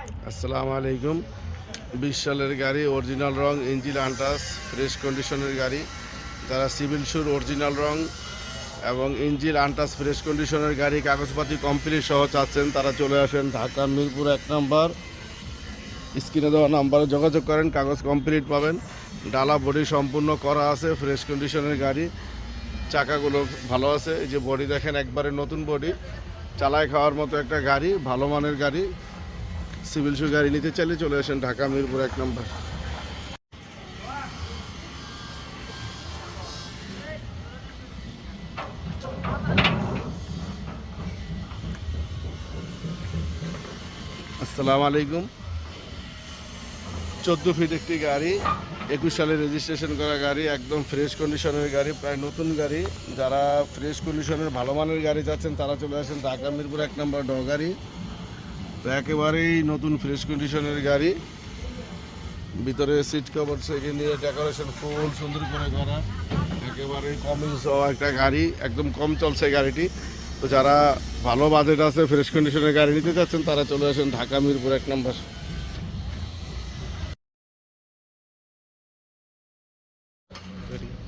আসসালামু আলাইকুম। বিশ সালের গাড়ি অরিজিনাল রং ইঞ্জিন আন্টাস ফ্রেশ কন্ডিশনের গাড়ি। যারা সিভিল শুর অরিজিনাল রং এবং ইঞ্জিন আন্টাস ফ্রেশ কন্ডিশনের গাড়ি, কাগজপাতি কমপ্লিট সহ চাচ্ছেন, তারা চলে আসেন ঢাকা মিরপুর এক নম্বর। স্ক্রিনে দেওয়া নাম্বারে যোগাযোগ করেন, কাগজ কমপ্লিট পাবেন। ডালা বডি সম্পূর্ণ করা আছে ফ্রেশ কন্ডিশনের গাড়ি। চাকাগুলো ভালো আছে, এই যে বডি দেখেন, একবারে নতুন বডি। চালায় খাওয়ার মতো একটা গাড়ি, ভালো মানের গাড়ি। সিভিল শু গাড়ি নিতে চাইলে চলে আসেন ঢাকা মিরপুর এক নম্বর। আসসালামু আলাইকুম। চোদ্দ ফিট একটি গাড়ি, একুশ সালে রেজিস্ট্রেশন করা গাড়ি, একদম ফ্রেশ কন্ডিশনের গাড়ি, প্রায় নতুন গাড়ি। যারা ফ্রেশ কন্ডিশনের ভালো মানের গাড়ি যাচ্ছেন, তারা চলে আসেন ঢাকা মিরপুর এক নম্বর ড গাড়ি। তো একেবারেই নতুন ফ্রেশ কন্ডিশনের গাড়ি। ভিতরে সিট কভার থেকে নিয়ে ডেকোরেশন ফুল সুন্দর করে করা। একেবারে কম ইউজ হওয়া একটা গাড়ি, একদম কম চলছে গাড়িটি। তো যারা ভালো বাজেট আছে ফ্রেশ কন্ডিশনের গাড়ি নিতে চাচ্ছেন, তারা চলে আসেন ঢাকা মিরপুর এক নম্বর।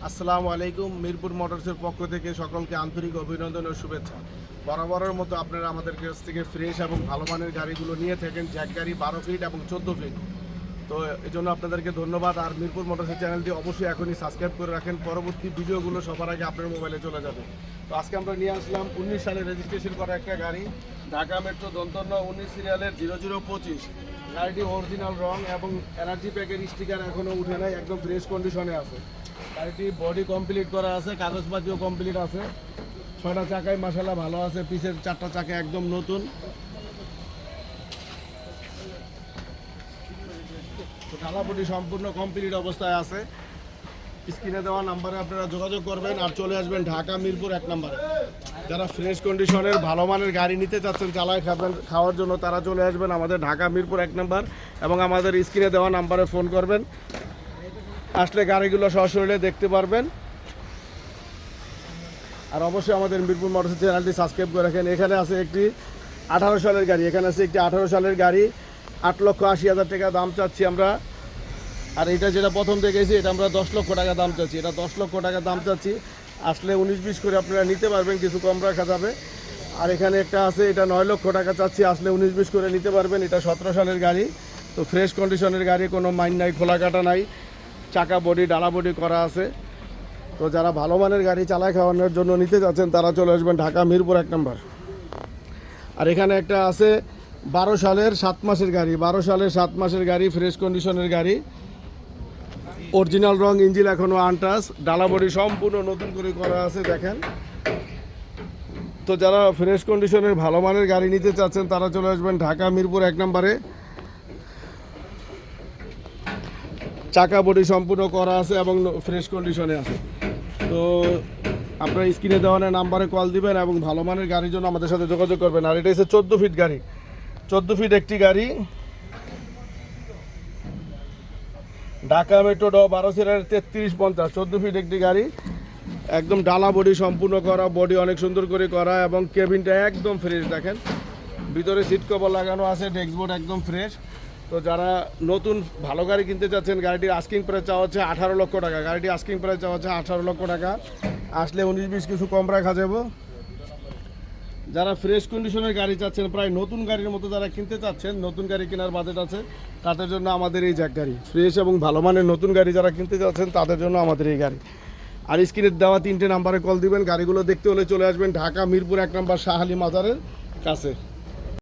আসসালামু আলাইকুম, মিরপুর মোটরসের পক্ষ থেকে সকলকে আন্তরিক অভিনন্দন ও শুভেচ্ছা। বরাবরের মতো আপনারা আমাদের কাছ থেকে ফ্রেশ এবং ভালো মানের গাড়িগুলো নিয়ে থাকেন জ্যাক গাড়ি বারো ফিট এবং চোদ্দ ফিট তো এই জন্য আপনাদেরকে ধন্যবাদ। আর মিরপুর মোটরসের চ্যানেলটি অবশ্যই এখনই সাবস্ক্রাইব করে রাখেন। পরবর্তী ভিডিওগুলো সবার আগে আপনার মোবাইলে চলে যাবে। তো আজকে আমরা নিয়ে আসলাম উনিশ সালে রেজিস্ট্রেশন করা একটা গাড়ি, ঢাকা মেট্রো দন্তন্য উনিশ সিরিয়ালের জিরো জিরো পঁচিশ। গাড়িটি অরিজিনাল রং এবং এনার্জি প্যাকের স্টিকার এখনও উঠে নাই, একদম ফ্রেশ কন্ডিশনে আছে। গাড়িটি বডি কমপ্লিট করা আছে, কাগজপাতিও কমপ্লিট আছে। ছয়টা চাকায় মাসালা ভালো আছে, পিসের চারটা চাকা একদম নতুন। তো সম্পূর্ণ কমপ্লিট অবস্থায় আছে। স্ক্রিনে দেওয়া নাম্বারে আপনারা যোগাযোগ করবেন আর চলে আসবেন ঢাকা, মিরপুর এক নম্বরে। যারা ফ্রেশ কন্ডিশনের ভালো মানের গাড়ি নিতে চাচ্ছেন, চালায় খাবেন, খাওয়ার জন্য তারা চলে আসবেন আমাদের ঢাকা, মিরপুর এক নম্বর এবং আমাদের স্ক্রিনে দেওয়া নাম্বারে ফোন করবেন। আসলে গাড়িগুলো সশরীরে দেখতে পারবেন। আর অবশ্যই আমাদের মিরপুর মোটরস চ্যানেলটি সাবস্ক্রাইব করে রাখেন। এখানে আছে একটি আঠারো সালের গাড়ি, এখানে আছে একটি আঠারো সালের গাড়ি। আট লক্ষ আশি হাজার টাকা দাম চাচ্ছি আমরা। আর এটা যেটা প্রথম দেখেছি, এটা আমরা দশ লক্ষ টাকা দাম চাচ্ছি। এটা দশ লক্ষ টাকা দাম চাচ্ছি। আসলে উনিশ বিশ করে আপনারা নিতে পারবেন, কিছু কম রাখা যাবে। আর এখানে একটা আছে, এটা নয় লক্ষ টাকা চাচ্ছি। আসলে উনিশ বিশ করে নিতে পারবেন, এটা সতেরো সালের গাড়ি। তো ফ্রেশ কন্ডিশনের গাড়ি, কোনো মাইন নাই, খোলা কাটা নাই। চাকা বডি, ডালা বডি করা আছে। তো যারা ভালো মানের গাড়ি চালায় খাওয়ানোর জন্য নিতে যাচ্ছেন, তারা চলে আসবেন ঢাকা, মিরপুর এক নম্বর। আর এখানে একটা আছে, বারো সালের সাত মাসের গাড়ি, বারো সালের সাত মাসের গাড়ি ফ্রেশ কন্ডিশনের গাড়ি। অরিজিনাল রং, ইঞ্জিন এখনও আনটাস ডালা বডি সম্পূর্ণ নতুন করে করা আছে, দেখেন। তো যারা ফ্রেশ কন্ডিশনের ভালো মানের গাড়ি নিতে চাচ্ছেন, তারা চলে আসবেন ঢাকা, মিরপুর এক নম্বরে। চাকা বডি সম্পূর্ণ করা আছে এবং ফ্রেশ কন্ডিশনে আছে। তো আপনার স্ক্রিনে দেওয়া নাম্বারে কল দিবেন এবং ভালো মানের গাড়ির জন্য আমাদের সাথে যোগাযোগ করবেন। আর এটা হচ্ছে চোদ্দ ফিট গাড়ি। চোদ্দ ফিট একটি গাড়ি। ঢাকা মেট্রো ড বারো সিটার তেত্রিশ পঞ্চাশ। চোদ্দ ফিট একটি গাড়ি। একদম ডালা বডি সম্পূর্ণ করা বডি অনেক সুন্দর করে করা এবং কেবিনটা একদম ফ্রেশ দেখেন। ভিতরে সিট কভার লাগানো আছে ডেস্কবোর্ড একদম ফ্রেশ তো যারা নতুন ভালো গাড়ি কিনতে চাচ্ছেন, গাড়িটির আস্কিং প্রাইস চাওয়া হচ্ছে আঠারো লক্ষ টাকা। গাড়িটি আস্কিং প্রাইস চাওয়া হচ্ছে আঠারো লক্ষ টাকা। আসলে উনিশ বিশ কিছু কম রাখা যাব। যারা ফ্রেশ কন্ডিশনের গাড়ি চাচ্ছেন, প্রায় নতুন গাড়ির মতো যারা কিনতে চাচ্ছেন, নতুন গাড়ি কেনার বাজেট আছে, তাদের জন্য আমাদের এই জ্যাক গাড়ি। ফ্রেশ এবং ভালো মানের নতুন গাড়ি যারা কিনতে চাচ্ছেন, তাদের জন্য আমাদের এই গাড়ি। আর স্ক্রিনে দেওয়া তিনটে নাম্বারে কল দিবেন। গাড়িগুলো দেখতে হলে চলে আসবেন ঢাকা মিরপুর এক নম্বর শাহালি মাজারের কাছে।